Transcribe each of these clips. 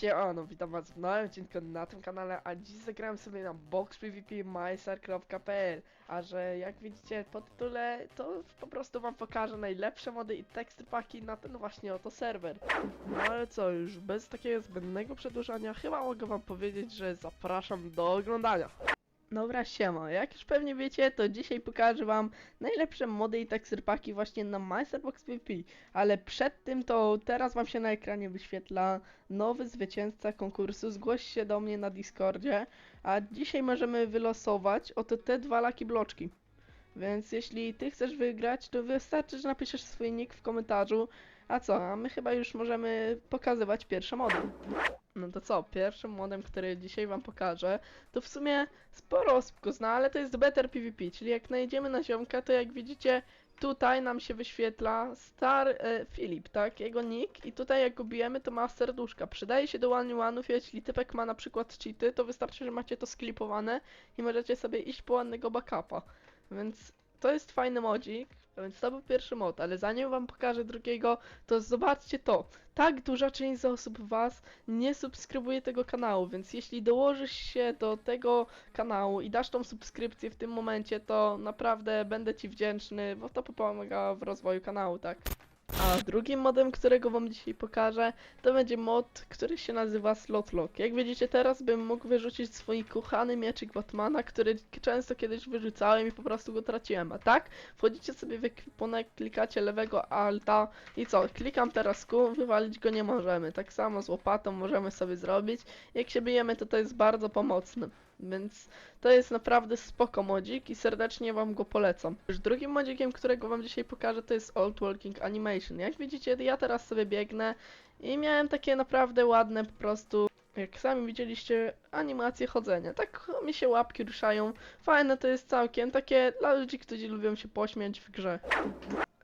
Siemano, witam was w nowym odcinku na tym kanale, a dziś zagrałem sobie na boxpvpmeister.pl A że jak widzicie po tytule, to po prostu wam pokażę najlepsze mody i teksty paki na ten właśnie oto serwer. No ale co, już bez takiego zbędnego przedłużania, chyba mogę wam powiedzieć, że zapraszam do oglądania. Dobra, siema. Jak już pewnie wiecie, to dzisiaj pokażę wam najlepsze mody i teksty paki właśnie na Meisterbox PvP. Ale przed tym to teraz wam się na ekranie wyświetla nowy zwycięzca konkursu. Zgłoś się do mnie na Discordzie, a dzisiaj możemy wylosować oto te dwa laki bloczki. Więc jeśli ty chcesz wygrać, to wystarczy, że napiszesz swój nick w komentarzu. A co, a my chyba już możemy pokazywać pierwsze mody. No to co, pierwszym modem, który dzisiaj wam pokażę, to w sumie sporo osób go zna, ale to jest Better PvP, czyli jak najedziemy na ziomka, to jak widzicie, tutaj nam się wyświetla Star e, Philip, tak, jego nick i tutaj jak go bijemy, to ma serduszka. Przydaje się do one one'ów, jeśli typek ma na przykład cheaty, to wystarczy, że macie to sklipowane i możecie sobie iść po ładnego backupa. Więc to jest fajny modzik, więc to był pierwszy mod, ale zanim wam pokażę drugiego, to zobaczcie to. Tak duża część osób was nie subskrybuje tego kanału, więc jeśli dołożysz się do tego kanału i dasz tą subskrypcję w tym momencie, to naprawdę będę ci wdzięczny, bo to pomaga w rozwoju kanału, tak? Drugim modem, którego wam dzisiaj pokażę, to będzie mod, który się nazywa Slotlock. Jak widzicie, teraz bym mógł wyrzucić swój kochany mieczyk Batmana, który często kiedyś wyrzucałem i po prostu go traciłem. A tak, wchodzicie sobie w ekwipunek, klikacie lewego alta i co? Klikam teraz Q, wywalić go nie możemy. Tak samo z łopatą możemy sobie zrobić. Jak się bijemy, to to jest bardzo pomocne. Więc to jest naprawdę spoko modzik i serdecznie wam go polecam. Już drugim modzikiem, którego wam dzisiaj pokażę, to jest Old Walking Animation. Jak widzicie, ja teraz sobie biegnę i miałem takie naprawdę ładne po prostu, jak sami widzieliście, animacje chodzenia. Tak mi się łapki ruszają. Fajne to jest całkiem, takie dla ludzi, którzy lubią się pośmiać w grze.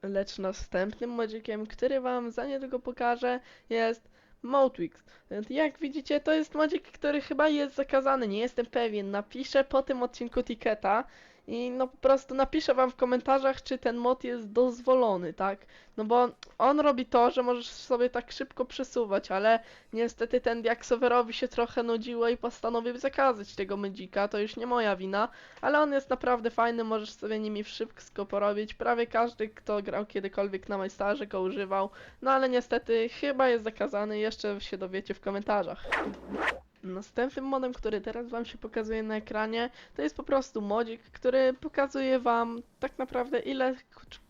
Lecz następnym modzikiem, który wam za niedługo pokażę, jest Motwix. Jak widzicie, to jest modzik, który chyba jest zakazany, nie jestem pewien. Napiszę po tym odcinku Tiketa i no po prostu napiszę wam w komentarzach, czy ten mod jest dozwolony, tak? No bo on robi to, że możesz sobie tak szybko przesuwać, ale niestety ten Diaksowerowi się trochę nudziło i postanowił zakazać tego modzika, to już nie moja wina, ale on jest naprawdę fajny, możesz sobie nimi szybko porobić. Prawie każdy, kto grał kiedykolwiek na Majstarze go używał, no ale niestety chyba jest zakazany, jeszcze się dowiecie w komentarzach. Następnym modem, który teraz wam się pokazuje na ekranie, to jest po prostu modzik, który pokazuje wam tak naprawdę ile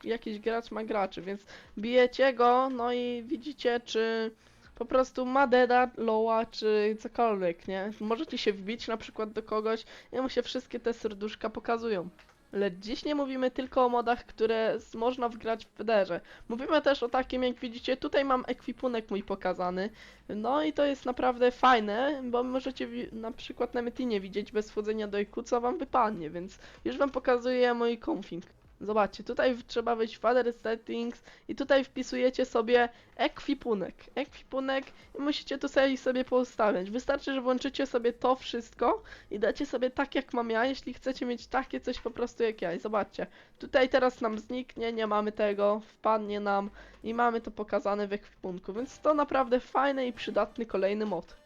jakiś gracz ma graczy, więc bijecie go, no i widzicie czy po prostu ma deada, lowa, czy cokolwiek, nie? Możecie się wbić na przykład do kogoś i mu się wszystkie te serduszka pokazują. Lecz dziś nie mówimy tylko o modach, które można wgrać w Federze. Mówimy też o takim, jak widzicie, tutaj mam ekwipunek mój pokazany. No i to jest naprawdę fajne, bo możecie na przykład na Metinie widzieć bez wchodzenia do IQ, co wam wypadnie, więc już wam pokazuję mój config. Zobaczcie, tutaj trzeba wejść w Other Settings i tutaj wpisujecie sobie ekwipunek. Ekwipunek i musicie to sobie, sobie poustawiać. Wystarczy, że włączycie sobie to wszystko i dacie sobie tak jak mam ja, jeśli chcecie mieć takie coś po prostu jak ja. I zobaczcie, tutaj teraz nam zniknie, nie mamy tego, wpadnie nam i mamy to pokazane w ekwipunku, więc to naprawdę fajny i przydatny kolejny mod.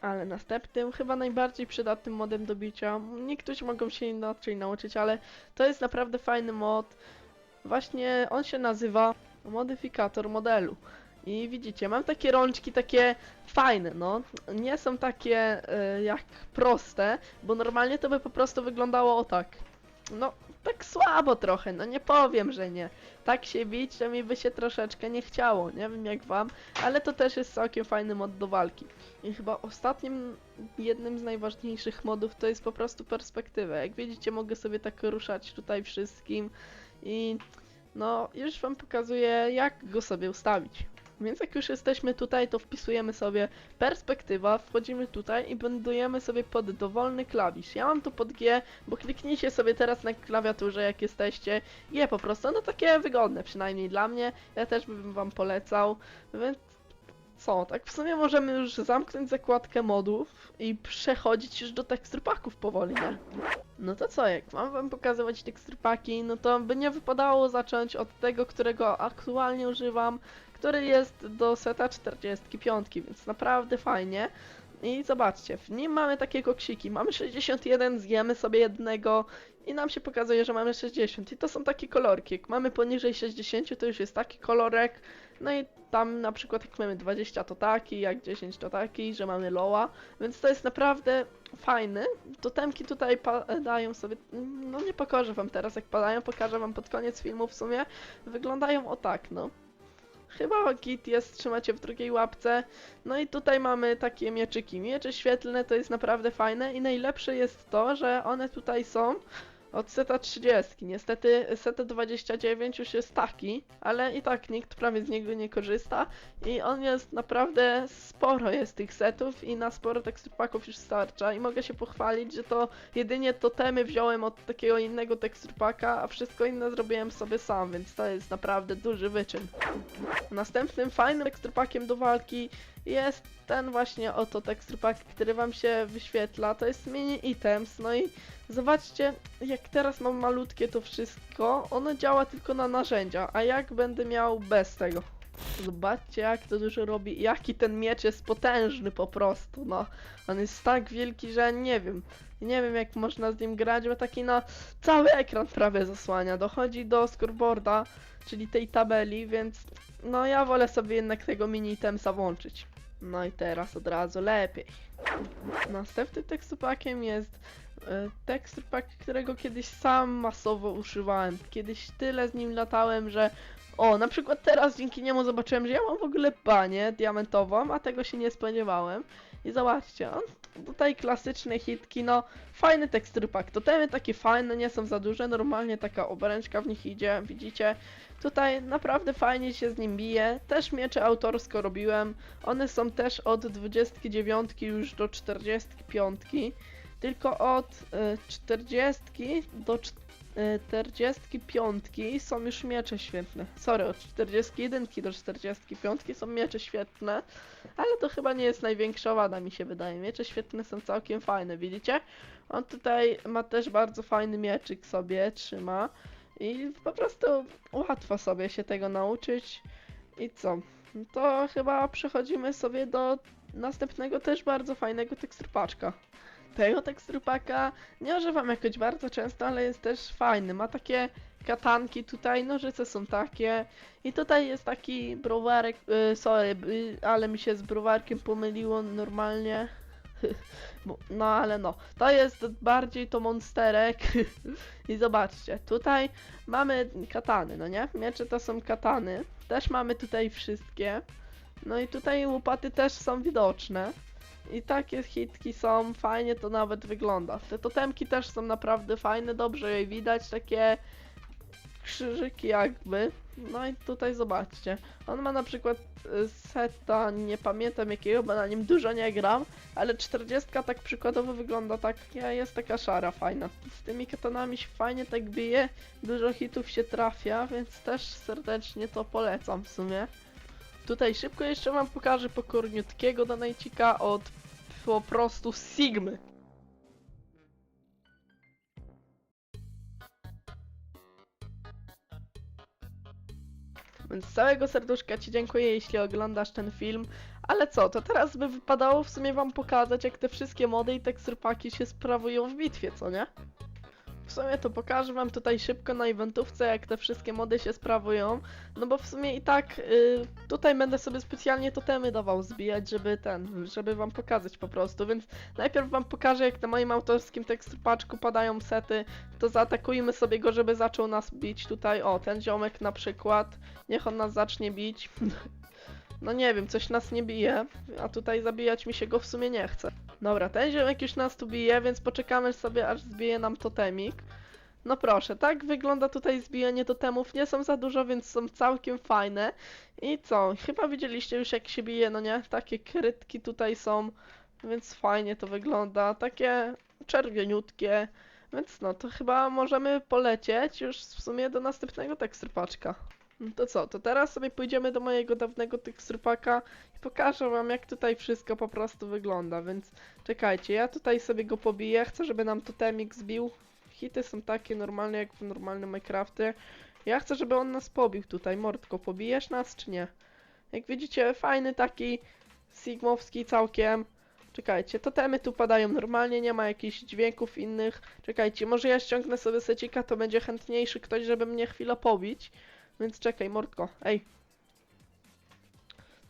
Ale następnym, chyba najbardziej przydatnym modem do bicia, niektórzy mogą się inaczej nauczyć, ale to jest naprawdę fajny mod. Właśnie on się nazywa modyfikator modelu. I widzicie, mam takie rączki takie fajne, no. Nie są takie e, jak proste, bo normalnie to by po prostu wyglądało o tak. No, tak słabo trochę, no nie powiem, że nie. Tak się bić, to mi by się troszeczkę nie chciało, nie wiem jak wam, ale to też jest całkiem fajny mod do walki. I chyba ostatnim, jednym z najważniejszych modów to jest po prostu perspektywa. Jak widzicie, mogę sobie tak ruszać tutaj wszystkim i no, już wam pokazuję, jak go sobie ustawić. Więc jak już jesteśmy tutaj, to wpisujemy sobie perspektywa, wchodzimy tutaj i będujemy sobie pod dowolny klawisz. Ja mam tu pod G, bo kliknijcie sobie teraz na klawiaturze, jak jesteście. G po prostu, no takie wygodne, przynajmniej dla mnie. Ja też bym wam polecał, więc co, tak w sumie możemy już zamknąć zakładkę modów i przechodzić już do teksturpaków powoli, nie? No to co, jak mam wam pokazywać teksturpaki, no to by nie wypadało zacząć od tego, którego aktualnie używam, który jest do seta 45, więc naprawdę fajnie. I zobaczcie, w nim mamy takie koksiki. Mamy 61, zjemy sobie jednego i nam się pokazuje, że mamy 60. I to są takie kolorki. Jak mamy poniżej 60, to już jest taki kolorek. No i tam na przykład jak mamy 20 to taki, jak 10 to taki, że mamy loa. Więc to jest naprawdę fajny. Totemki tutaj padają sobie, no nie pokażę wam teraz jak padają, pokażę wam pod koniec filmu w sumie. Wyglądają o tak, no. Chyba git jest, trzymacie w drugiej łapce. No i tutaj mamy takie mieczyki. Miecze świetlne to jest naprawdę fajne i najlepsze jest to, że one tutaj są od seta 30. Niestety set 29 już jest taki, ale i tak nikt prawie z niego nie korzysta i on jest naprawdę sporo jest tych setów i na sporo teksturpaków już starcza i mogę się pochwalić, że to jedynie totemy wziąłem od takiego innego teksturpaka, a wszystko inne zrobiłem sobie sam, więc to jest naprawdę duży wyczyn. Następnym fajnym teksturpakiem do walki jest ten właśnie oto teksturpak, który wam się wyświetla, to jest mini items, no i zobaczcie, jak teraz mam malutkie to wszystko, ono działa tylko na narzędzia, a jak będę miał bez tego? Zobaczcie jak to dużo robi, jaki ten miecz jest potężny po prostu, no. On jest tak wielki, że nie wiem, nie wiem jak można z nim grać, bo taki na cały ekran prawie zasłania, dochodzi do scoreboarda, czyli tej tabeli, więc no ja wolę sobie jednak tego mini itemsa włączyć. No i teraz od razu lepiej. Następnym tekstupakiem jest e, teksturpak, którego kiedyś sam masowo używałem. Kiedyś tyle z nim latałem, że o, na przykład teraz dzięki niemu zobaczyłem, że ja mam w ogóle banię diamentową, a tego się nie spodziewałem. I zobaczcie, on tutaj klasyczne hitki, no fajny teksturpak. Totemy takie fajne, nie są za duże, normalnie taka obręczka w nich idzie, widzicie? Tutaj naprawdę fajnie się z nim bije. Też miecze autorsko robiłem. One są też od 29 już do 45. Tylko od y, 40 do cz- y, 45 są już miecze świetne. Sorry, od 41 do 45 są miecze świetne. Ale to chyba nie jest największa wada, mi się wydaje. Miecze świetne są całkiem fajne, widzicie? On tutaj ma też bardzo fajny mieczyk sobie, trzyma. I po prostu łatwo sobie się tego nauczyć. I co? To chyba przechodzimy sobie do następnego też bardzo fajnego teksturpaczka. Tego teksturpaka nie używam jakoś bardzo często, ale jest też fajny. Ma takie katanki tutaj, nożyce są takie. I tutaj jest taki browarek, y, sorry, y, ale mi się z browarkiem pomyliło normalnie. No ale no, to jest bardziej to monsterek. I zobaczcie, tutaj mamy katany, no nie? Miecze to są katany. Też mamy tutaj wszystkie. No i tutaj łopaty też są widoczne. I takie hitki są, fajnie to nawet wygląda. Te totemki też są naprawdę fajne, dobrze je widać, takie krzyżyki jakby. No i tutaj zobaczcie. On ma na przykład y, seta, nie pamiętam jakiego, bo na nim dużo nie gram, ale 40 tak przykładowo wygląda tak, jest taka szara, fajna. Z tymi katanami się fajnie tak bije, dużo hitów się trafia, więc też serdecznie to polecam w sumie. Tutaj szybko jeszcze wam pokażę pokorniutkiego donajcika od po prostu Sigmy. Więc z całego serduszka Ci dziękuję, jeśli oglądasz ten film. Ale co, to teraz by wypadało w sumie Wam pokazać, jak te wszystkie mody i teksturpaki się sprawują w bitwie, co nie? W sumie to pokażę Wam tutaj szybko na eventówce, jak te wszystkie mody się sprawują. No bo w sumie i tak y, tutaj będę sobie specjalnie totemy dawał zbijać, żeby ten, żeby Wam pokazać po prostu. Więc najpierw Wam pokażę, jak na moim autorskim teksturpaczku padają sety. To zaatakujmy sobie go, żeby zaczął nas bić tutaj. O, ten ziomek na przykład. Niech on nas zacznie bić. No nie wiem, coś nas nie bije, a tutaj zabijać mi się go w sumie nie chce. Dobra, ten ziomek już nas tu bije, więc poczekamy sobie, aż zbije nam totemik. No proszę, tak wygląda tutaj zbijanie totemów. Nie są za dużo, więc są całkiem fajne. I co? Chyba widzieliście już jak się bije, no nie? Takie krytki tutaj są, więc fajnie to wygląda. Takie czerwieniutkie. Więc no, to chyba możemy polecieć już w sumie do następnego teksturpaczka. No to co, to teraz sobie pójdziemy do mojego dawnego teksturpaka i pokażę wam jak tutaj wszystko po prostu wygląda, więc czekajcie, ja tutaj sobie go pobiję, chcę żeby nam totemik zbił. Hity są takie normalne jak w normalnym Minecrafcie. Ja chcę, żeby on nas pobił tutaj, Mordko, pobijesz nas czy nie? Jak widzicie, fajny taki sigmowski całkiem. Czekajcie, totemy tu padają normalnie, nie ma jakichś dźwięków innych. Czekajcie, może ja ściągnę sobie secika, to będzie chętniejszy ktoś, żeby mnie chwilę pobić. Więc czekaj, mordko, ej.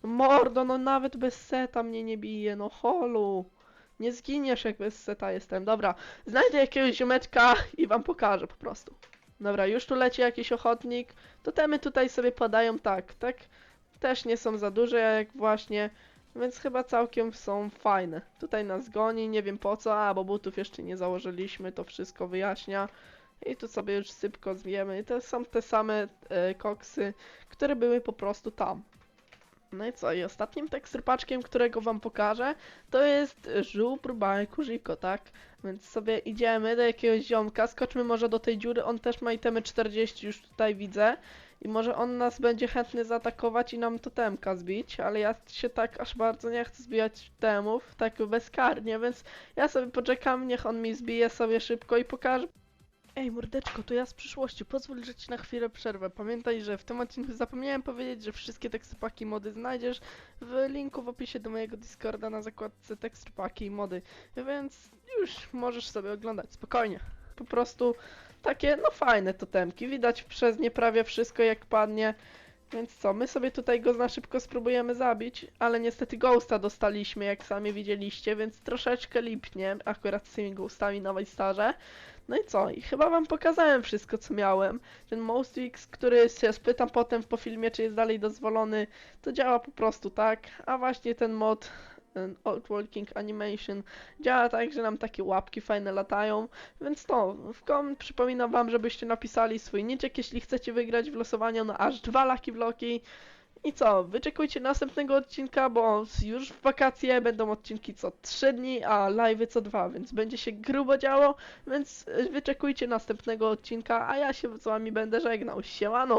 No Mordo, no nawet bez seta mnie nie bije, no holu. Nie zginiesz jak bez seta jestem. Dobra, znajdę jakiegoś ziomeczka i wam pokażę po prostu. Dobra, już tu leci jakiś ochotnik. Totemy tutaj sobie padają tak, tak? Też nie są za duże jak właśnie, więc chyba całkiem są fajne. Tutaj nas goni, nie wiem po co, a bo butów jeszcze nie założyliśmy, to wszystko wyjaśnia. I tu sobie już sypko zwiemy. I to są te same e, koksy, które były po prostu tam. No i co? I ostatnim tekstrypaczkiem, którego wam pokażę, to jest żubr Bajkurziko, tak? Więc sobie idziemy do jakiegoś ziomka, skoczmy może do tej dziury, on też ma itemy 40, już tutaj widzę. I może on nas będzie chętny zaatakować i nam totemka zbić, ale ja się tak aż bardzo nie chcę zbijać temów, tak bezkarnie, więc ja sobie poczekam, niech on mi zbije sobie szybko i pokaże. Ej, mordeczko, to ja z przyszłości, pozwól, że ci na chwilę przerwę. Pamiętaj, że w tym odcinku zapomniałem powiedzieć, że wszystkie tekstpaki i mody znajdziesz w linku w opisie do mojego Discorda na zakładce tekstpaki i mody, więc już możesz sobie oglądać spokojnie. Po prostu takie, no fajne totemki, widać przez nie prawie wszystko jak padnie. Więc co, my sobie tutaj go na szybko spróbujemy zabić, ale niestety ghosta dostaliśmy, jak sami widzieliście, więc troszeczkę lipnie, akurat z tymi ghostami na Wajstarze. No i co? I chyba wam pokazałem wszystko, co miałem. Ten Most X, który się spytam potem po filmie, czy jest dalej dozwolony, to działa po prostu tak. A właśnie ten mod Old Walking Animation działa tak, że nam takie łapki fajne latają. Więc to, w kom przypominam wam, żebyście napisali swój niczek, jeśli chcecie wygrać w losowaniu na aż dwa Lucky Bloki. I co, wyczekujcie następnego odcinka, bo już w wakacje będą odcinki co 3 dni, a live'y co 2, więc będzie się grubo działo, więc y, wyczekujcie następnego odcinka, a ja się z wami będę żegnał. Siemano!